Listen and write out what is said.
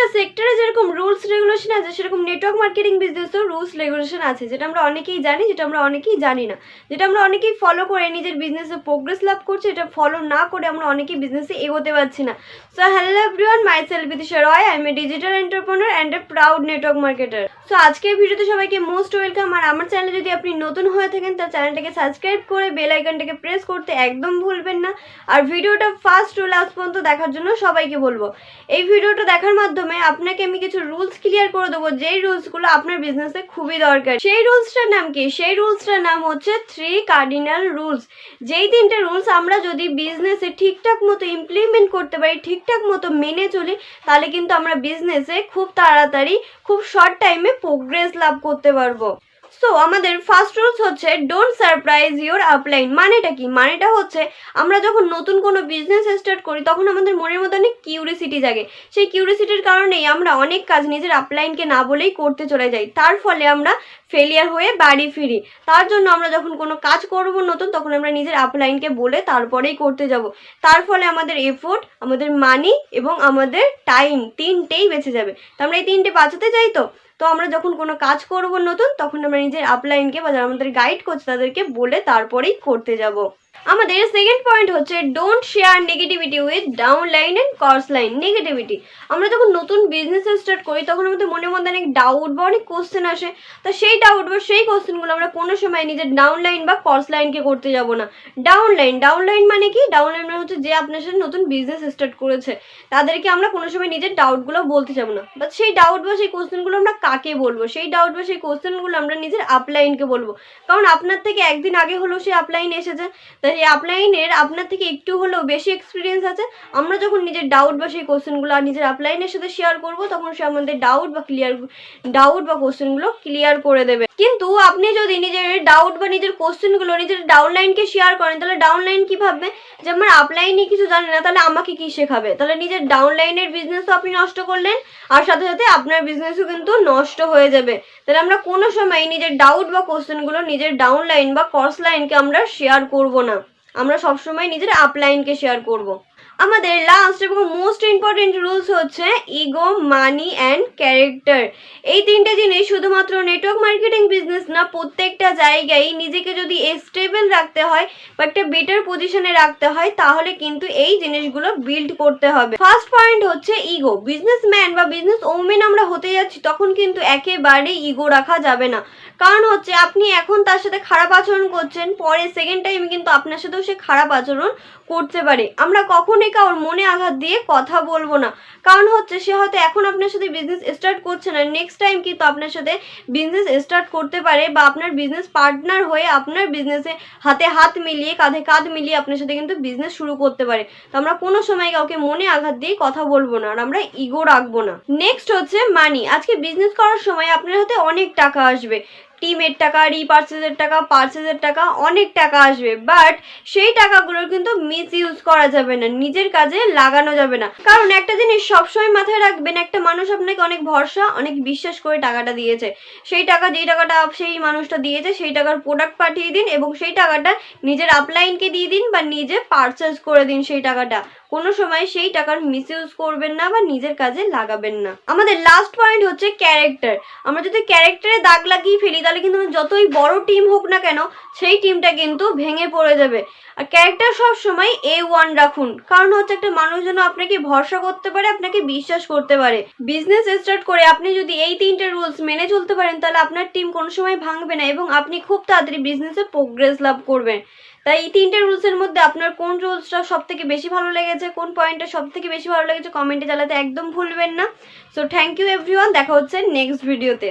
প্রত্যেকটা সেক্টরে যেরকম রুলস রেগুলেশন আছে, সেরকম নেটওয়ার্ক মার্কেটিং বিজনেসেও রুলস রেগুলেশন আছে, যেটা আমরা অনেকেই জানি, যেটা আমরা অনেকেই জানি না। যেটা আমরা অনেকেই ফলো করে, নিজের বিজনেসে প্রোগ্রেস লাভ করছি, এটা ফলো না করে আমরা অনেকেই বিজনেসে এগোতে পারছি না। So hello everyone myself Bidisha Roy I am a digital entrepreneur and a proud network marketer so আজকের ভিডিওতে সবাইকে মোস্ট ওয়েলকাম আর আমার চ্যানেলে যদি আপনি নতুন হয়ে থাকেন তার চ্যানেলটাকে সাবস্ক্রাইব করে বেল আইকনটাকে প্রেস করতে একদম ভুলবেন না। আর ভিডিওটা ফার্স্ট টু লাস্ট পর্যন্ত দেখার জন্য সবাইকে বলব। এই ভিডিওটা দেখার মাধ্যমে আপনাকে আমি কিছু রুলস ক্লিয়ার করে দেবো। যেই রুলসগুলো আপনার বিজনেসে খুবই দরকার। সেই রুলসটার নাম কি? সেই রুলসটার নাম হচ্ছে থ্রি কার্ডিনাল রুলস যেই তিনটে রুলস আমরা যদি বিজনেসে ঠিকঠাক মতো ইমপ্লিমেন্ট করতে পারি, ঠিকঠাক মতো মেনে চলি, তাহলে কিন্তু আমরা বিজনেসে খুব তাড়াতাড়ি, খুব শর্ট টাইমে প্রোগ্রেস লাভ করতে পারব। সো আমাদের ফার্স্ট রুলস হচ্ছে ডোন্ট সারপ্রাইজ ইউর আপলাইন মানেটা কি? মানেটা হচ্ছে, আমরা যখন নতুন কোনো বিজনেস স্টার্ট করি, তখন আমাদের মনের মধ্যে অনেক কিউরিসিটি জাগে। সেই কিউরিসিটির কারণেই আমরা অনেক কাজ নিজের আপলাইনকে না বলেই করতে চলে যাই। তার ফলে আমরা ফেলিয়ার হয়ে বাড়ি ফিরি। তার জন্য আমরা যখন কোনো কাজ করব নতুন, তখন আমরা নিজের আপলাইনকে বলে তারপরেই করতে যাব। তার ফলে আমাদের এফোর্ট আমাদের মানি এবং আমাদের টাইম তিনটেই বেঁচে যাবে। তো আমরা এই তিনটে বাঁচাতে চাই তো? তো আমরা যখন কোনো কাজ করব নতুন, তখন আমরা নিজের আপলাইনকে বা যারা আমাদের গাইড করছে তাদেরকে বলে তারপরেই করতে যাব। আমাদের সেকেন্ড পয়েন্ট হচ্ছে don't share negativity with down line and cross line negativity আমরা যখন নতুন বিজনেস স্টার্ট করি, তখন আমাদের মনে মধ্যে অনেক ডাউট বা অনেক কোশ্চেন আসে। তা সেই ডাউট বা সেই কোশ্চেনগুলো আমরা কোনো সময় নিজের ডাউন লাইন বা কর্স লাইনকে করতে যাব না। ডাউন লাইন ডাউন লাইন মানে কি? ডাউন লাইন মানে হচ্ছে যে আপনার সাথে নতুন বিজনেস স্টার্ট করেছে। তাদেরকে আমরা কোনো সময় নিজের ডাউটগুলো বলতে যাব না। বাট সেই ডাউট বা সেই কোশ্চেনগুলো আমরা কাকে বলব? সেই ডাউট বা সেই কোশ্চেনগুলো আমরা নিজের আপলাইনকে বলব। কারণ আপনার থেকে একদিন আগে হলেও সেই আপলাইন এসেছে। তাই আপলাইনের আপনার থেকে একটু হলেও বেশি এক্সপিরিয়েন্স আছে। আমরা যখন নিজের ডাউট বা সেই কোশ্চেনগুলো নিজের আপলাইনের সাথে শেয়ার করব, তখন সে আমাদের ডাউট বা ক্লিয়ার ডাউট বা কোশ্চেনগুলো ক্লিয়ার করে দেবে। কিন্তু আপনি যদি নিজের ডাউট বা নিজের কোশ্চেনগুলো নিজের ডাউনলাইনকে শেয়ার করেন, তাহলে ডাউনলাইন কি ভাববে? যে আমার আপলাইনই কিছু জানে না, তাহলে আমাকে কি শেখাবে? তাহলে নিজের ডাউনলাইনের বিজনেসও আপনি নষ্ট করলেন, আর সাথে সাথে আপনার বিজনেসও কিন্তু নষ্ট হয়ে যাবে। তাহলে আমরা কোনো সময় নিজের ডাউট বা কোশ্চেনগুলো নিজের ডাউনলাইন বা কস্ট লাইনকে আমরা শেয়ার করব না। আমরা সবসময় নিজের আপলাইনকে শেয়ার করব। আমাদের লাস্ট এবং মোস্ট ইম্পর্টেন্ট রুলস হচ্ছে ইগো মানি অ্যান্ড ক্যারেক্টার এই তিনটে জিনিস শুধুমাত্র নেটওয়ার্ক মার্কেটিং বিজনেস না, প্রত্যেকটা জায়গায় নিজেকে যদি স্টেবল রাখতে হয় বা একটা বেটার পজিশনে রাখতে হয়, তাহলে কিন্তু এই জিনিসগুলো বিল্ড করতে হবে। ফার্স্ট পয়েন্ট হচ্ছে ইগো বিজনেসম্যান বা বিজনেস ওমেন আমরা হতে যাচ্ছি, তখন কিন্তু একেবারেই ইগো রাখা যাবে না। কারণ হচ্ছে আপনি এখন তার সাথে খারাপ আচরণ করছেন, পরে সেকেন্ড টাইম কিন্তু আপনার সাথেও সে খারাপ আচরণ করতে পারে। আমরা কখনোই কারোর মনে আঘাত দিয়ে কথা বলব না। কারণ হচ্ছে সে হয়তো এখন আপনার সাথে বিজনেস স্টার্ট করছে না। নেক্সট টাইম কিন্তু আপনার সাথে বিজনেস স্টার্ট করতে পারে বা আপনার বিজনেস পার্টনার হয়ে আপনার বিজনেসে হাতে হাত মিলিয়ে, কাঁধে কাঁধ মিলিয়ে আপনার সাথে কিন্তু বিজনেস শুরু করতে পারে। তো আমরা কোনো সময় কাউকে মনে আঘাত দিয়ে কথা বলব না আর আমরা ইগো রাখব না। নেক্সট হচ্ছে মানি আজকে বিজনেস করার সময় আপনার হাতে অনেক টাকা আসবে। টিমের টাকা রিপার্চেসের টাকা পার্চেসের টাকা, অনেক টাকা আসবে। বাট সেই টাকাগুলোর কিন্তু মিস ইউজ করা যাবে না, নিজের কাজে লাগানো যাবে না। কারণ একটা জিনিস সবসময় মাথায় রাখবেন, একটা মানুষ আপনাকে অনেক ভরসা, অনেক বিশ্বাস করে টাকাটা দিয়েছে। সেই টাকা, যেই টাকাটা সেই মানুষটা দিয়েছে, সেই টাকার প্রোডাক্ট পাঠিয়ে দিন এবং সেই টাকাটা নিজের আপলাইনকে দিয়ে দিন বা নিজে পারচেস করে দিন সেই টাকাটা। কোনো সময় সেই টাকার মিস ইউজ করবেন না বা নিজের কাজে লাগাবেন না। আমাদের লাস্ট পয়েন্ট হচ্ছে ক্যারেক্টার আমরা যদি ক্যারেক্টারে দাগ লাগিয়ে ফেলি, তাহলে কিন্তু যতই বড় টিম হোক না কেন, সেই টিমটা কিন্তু ভেঙে পড়ে যাবে। আর ক্যারেক্টার সব সময় এ ওয়ান রাখুন। কারণ হচ্ছে একটা মানুষ যেন আপনাকে ভরসা করতে পারে, আপনাকে বিশ্বাস করতে পারে। বিজনেস স্টার্ট করে আপনি যদি এই তিনটে রুলস মেনে চলতে পারেন, তাহলে আপনার টিম কোনো সময় ভাঙবে না এবং আপনি খুব তাড়াতাড়ি বিজনেসে প্রোগ্রেস লাভ করবেন। তাই এই তিনটে রুলসের মধ্যে আপনার কোন রুলসটা সব থেকে বেশি ভালো লেগেছে, কোন পয়েন্টটা সব থেকে বেশি ভালো লেগেছে কমেন্টে জানাতে একদম ভুলবেন না। সো থ্যাংক ইউ এভরিওয়ান দেখা হচ্ছে নেক্সট ভিডিওতে